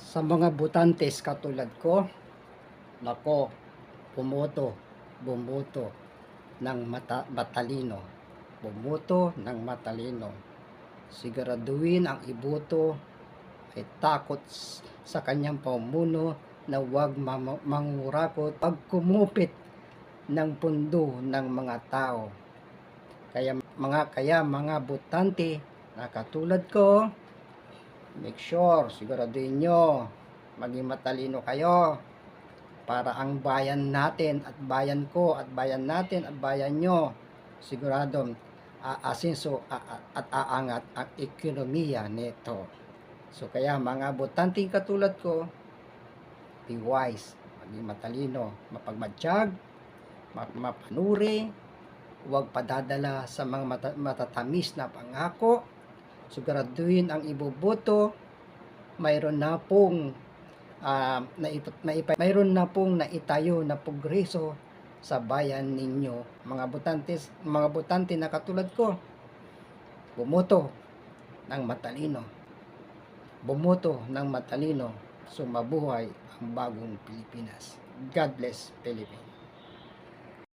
Sa mga butantes katulad ko, nako, pumoto, bumuto ng mata, matalino. Bumuto ng matalino. Siguraduhin ang iboto ay takot sa kanyang pamuno na huwag mangurakot pag kumupit ng pundo ng mga tao. Kaya mga kaya mga butante na katulad ko, make sure siguraduhin nyo maging matalino kayo para ang bayan natin at bayan ko at bayan natin at bayan nyo siguradong aasinso at aangat ang ekonomiya nito. So kaya mga botanting katulad ko, be wise, maging matalino, mapagmatsyag, ma- mapanuri, huwag padadala sa mga mata- matatamis na pangako, siguraduhin ang iboboto, mayroon na pong ah, naip- naipa- mayroon na pong naitayo na progreso sa bayan ninyo. Mga botantes mga botante na katulad ko bumoto ng matalino. Bumoto ng matalino sumabuhay ang bagong Pilipinas. God bless Philippines